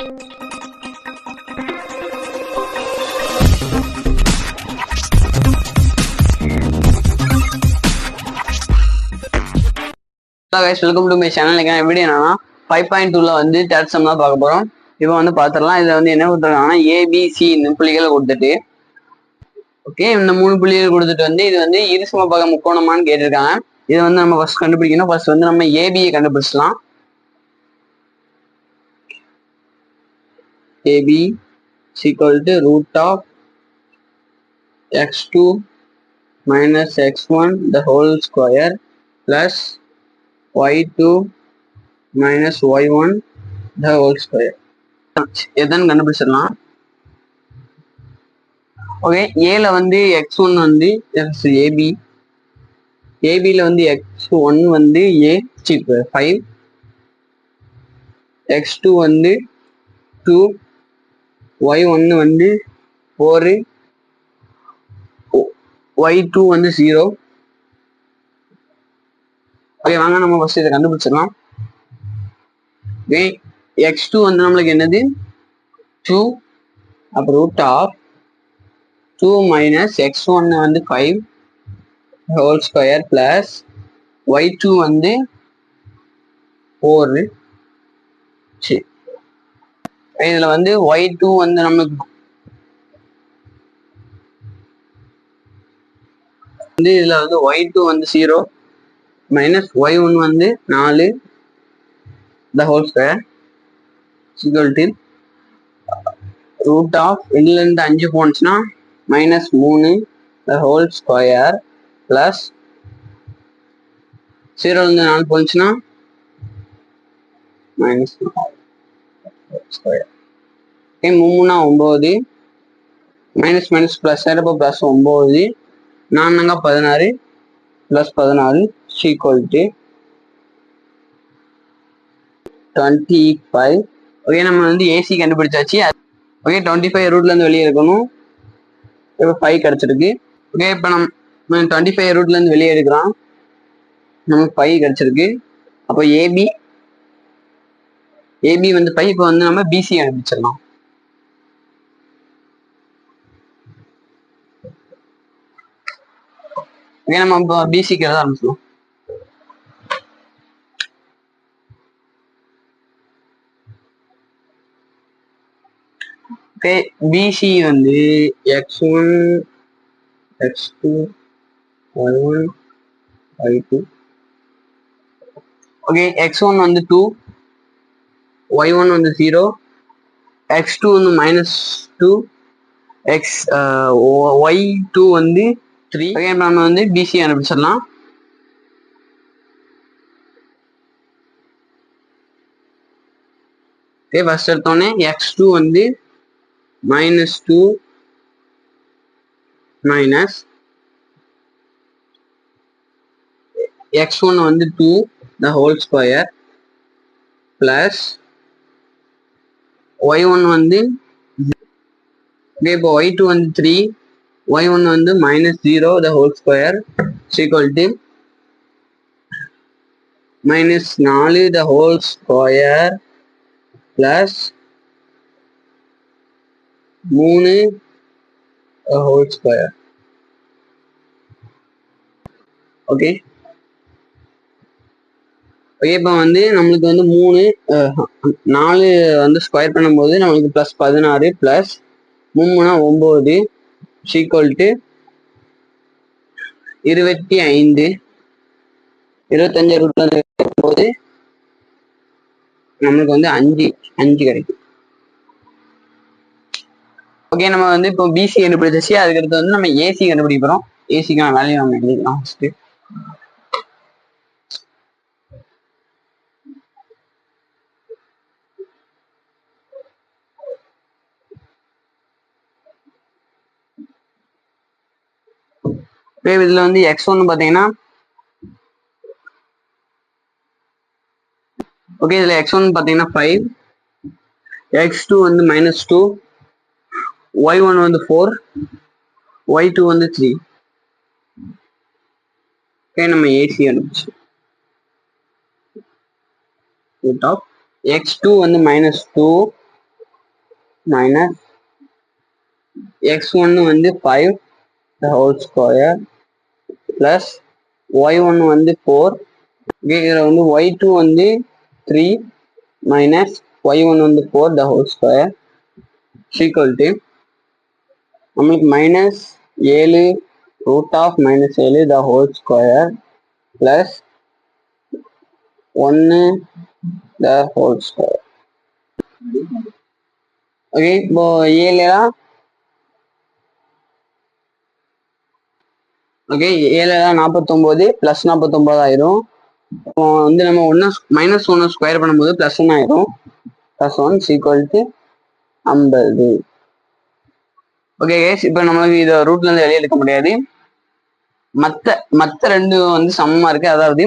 Hello guys welcome to my channel எப்படி என்னன்னா five point டூல வந்து தேர்ட் சம் தான் பார்க்க போறோம். இப்போ வந்து பார்த்துடலாம். இதில் வந்து என்ன கொடுத்துருக்காங்கன்னா ஏபிசி இந்த புள்ளிகளை கொடுத்துட்டு ஓகே இந்த மூணு புள்ளிகள் கொடுத்துட்டு வந்து இது வந்து இருசம பக முக்கோணமான்னு கேட்டிருக்காங்க. இதை வந்து நம்ம ஃபர்ஸ்ட் கண்டுபிடிக்கணும். ஃபர்ஸ்ட் வந்து நம்ம ஏபியை கண்டுபிடிச்சலாம் AB is equal root root x two minus x one the whole square y2 minus y1 the whole square. எதன் கண்டுபிடிச்சிடலாம்? ஓகே ஏல வந்து எக்ஸ் ஒன் வந்து எக்ஸ் ஏபி ஏபியில் வந்து எக்ஸ் ஒன் வந்து ஏ சீப் ஃபைவ் எக்ஸ் டூ வந்து டூ ஒய் ஒன்று வந்து ஃபோரு ஒய் டூ வந்து ஜீரோ ஓகே வாங்க நம்ம ஃபஸ்ட் இதை கண்டுபிடிச்சிடலாம். ஓகே எக்ஸ் டூ வந்து நம்மளுக்கு என்னது? டூ அப்புறம் root of two minus x ஒன்று வந்து five whole square plus y two வந்து ஃபோரு சரி. இதில் வந்து ஒய் டூ வந்து நமக்கு வந்து இதில் வந்து ஒய் டூ வந்து ஜீரோ மைனஸ் ஒய் ஒன் வந்து நாலு the whole square equal to root of இருந்து அஞ்சு போனுச்சுன்னா மைனஸ் மூணு த ஹோல் ஸ்கொயர் ப்ளஸ் ஜீரோலேருந்து நாலு போனுச்சுன்னா மைனஸ் ஸ்கொயர் ஓகே மூணுனா ஒம்பது மைனஸ் மைனஸ் ப்ளஸ் ஆயிரப்போ ப்ளஸ் ஒம்பது நானுங்க பதினாறு. ப்ளஸ் பதினாறு equal to twenty five okay நம்ம வந்து ஏசி கண்டுபிடிச்சாச்சு. ஓகே டுவெண்ட்டி ஃபைவ் ரூட்ல இருந்து வெளியே இருக்கணும் இப்போ ஃபைவ் கிடைச்சிருக்கு. ஓகே இப்போ நம்ம டுவெண்ட்டி ஃபைவ் ரூட்ல இருந்து வெளியே எடுக்கிறோம் நமக்கு ஃபைவ் கிடைச்சிருக்கு. அப்போ ஏபி ஏபி வந்து ஃபைவ் இப்போ வந்து நம்ம பிசி அனுப்பிச்சிடலாம் ஓகே நம்ம இப்போ பிசிக்கு எழுத ஆரம்பிச்சிடலாம் ஓகே பிசி வந்து x one x two y one y two okay x one வந்து டூ ஒய் ஒன் வந்து ஜீரோ எக்ஸ் டூ வந்து minus two x y two வந்து த்ரீ ஓகே நம்ம வந்து பிசி அனுப்பிச்சிடலாம். ஓகே ஃபர்ஸ்ட் எடுத்தோடனே எக்ஸ் டூ வந்து minus 2 minus x1 வந்து 2 the whole square plus y1 வந்து இதே இப்போ y2 வந்து 3 y1 வந்து minus 0 the whole square is equal to minus 4 the whole square plus மூணு ஹோல் ஸ்கொயர் ஓகே ஓகே இப்போ வந்து நம்மளுக்கு வந்து மூணு நாலு வந்து ஸ்கொயர் பண்ணும்போது நம்மளுக்கு ப்ளஸ் பதினாறு ப்ளஸ் மூணுனா ஒம்பது சீக்வல் டு இருபத்தி ஐந்து. இருபத்தஞ்சு ரூட்ல போது நம்மளுக்கு வந்து அஞ்சு அஞ்சு கிடைக்கும். ஓகே நம்ம வந்து இப்போ பிசி கண்டுபிடிச்சி அதுக்கடுத்து வந்து நம்ம ஏசி கண்டுபிடிக்கிறோம் ஏசிக்கான வேல்யூ நம்ம எழுதிக்கலாம் ஃபஸ்ட்டு வேவ் இதில் வந்து எக்ஸ் ஒன்று பாத்தீங்கன்னா ஓகே இதுல எக்ஸ் ஒன் பாத்தீங்கன்னா ஃபைவ் எக்ஸ் டூ வந்து மைனஸ் டூ ஒய் ஒன் வந்து ஃபோர் ஒய் டூ வந்து த்ரீ ஓகே நம்ம ஏசி அனுப்பிச்சு. Root of x2 வந்து டூ 2 எக்ஸ் x1 வந்து five the whole square plus y1 வந்து 4 இங்கே வந்து y2 வந்து 3 minus y1 வந்து 4 the whole square is equal to நம்மளுக்கு minus 7 root of minus 7 the whole square plus 1 the whole square okay இப்போ ஏழுலாம் okay ஏழுலாம் நாற்பத்தொம்போது plus நாற்பத்தொம்போது ஆயிரும். இப்போ வந்து நம்ம ஒன்று மைனஸ் ஒன்று ஸ்கொயர் பண்ணும்போது ப்ளஸ் ஒன் ஆயிரும். ப்ளஸ் ஒன் சீக்வல் டு ஐம்பது. ஓகே கேஸ் இப்போ நம்மளுக்கு இதை ரூட்லேருந்து வெளியே எடுக்க முடியாது. மற்ற மற்ற ரெண்டு வந்து சமமாக இருக்குது அதாவது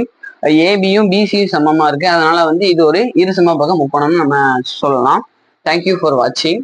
ஏபியும் பிசியும் சமமாக இருக்குது அதனால் வந்து இது ஒரு இரு சம பக்கம் முக்கோணம்னு நம்ம சொல்லலாம். தேங்க்யூ ஃபார் வாட்சிங்